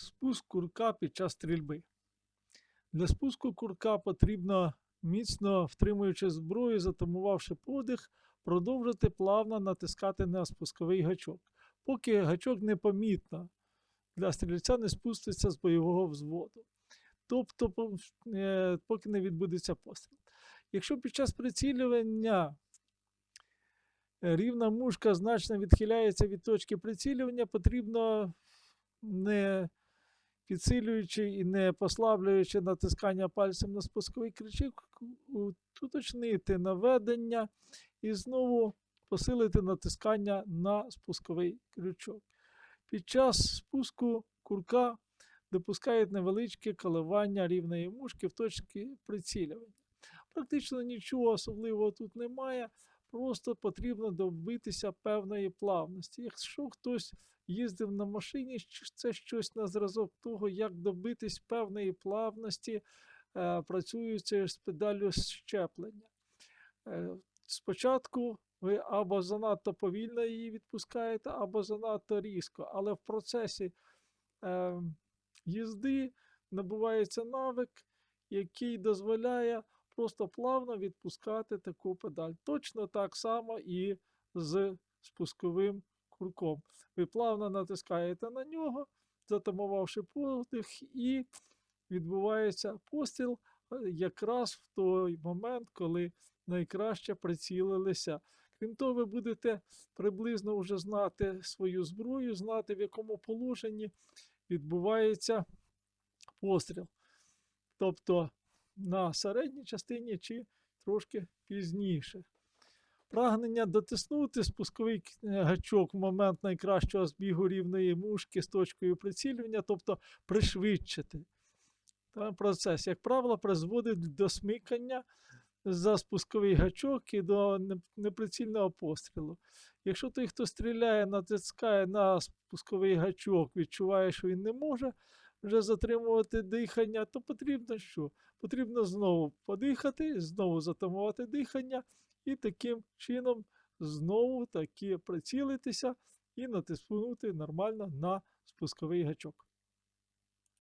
Спуск курка під час стрільби. Для спуску курка потрібно, міцно втримуючи зброю, затамувавши подих, продовжити плавно натискати на спусковий гачок, поки гачок непомітно для стрільця не спуститься з бойового взводу. Тобто, е, поки не відбудеться постріл. Якщо під час прицілювання е, рівна мушка значно відхиляється від точки прицілювання, потрібно не підсилюючи і не послаблюючи натискання пальцем на спусковий крючок, уточнити наведення і знову посилити натискання на спусковий крючок. Під час спуску курка допускають невеличке коливання рівної мушки в точці прицілювання. Практично нічого особливого тут немає, просто потрібно добитися певної плавності. Якщо хтось їздив на машині, це щось на зразок того, як добитись певної плавності, е, працюючи з педаллю щеплення. Е, Спочатку ви або занадто повільно її відпускаєте, або занадто різко, але в процесі е, їзди набувається навик, який дозволяє просто плавно відпускати таку педаль. Точно так само і з спусковим курком. Ви плавно натискаєте на нього, затамувавши подих, і відбувається постріл е, якраз в той момент, коли найкраще прицілилися. Крім того, ви будете приблизно вже знати свою зброю, знати, в якому положенні відбувається постріл. Тобто на середній частині чи трошки пізніше. Прагнення дотиснути спусковий е, гачок в момент найкращого збігу рівної мушки з точкою прицілювання, тобто пришвидшити та, процес, як правило, призводить до смикання за спусковий гачок і до неприцільного пострілу. Якщо той, хто стріляє, натискає на спусковий гачок, відчуває, що він не може вже затримувати дихання, то потрібно що? Потрібно знову подихати, знову затамувати дихання і таким чином знову таки прицілитися і натиснути нормально на спусковий гачок.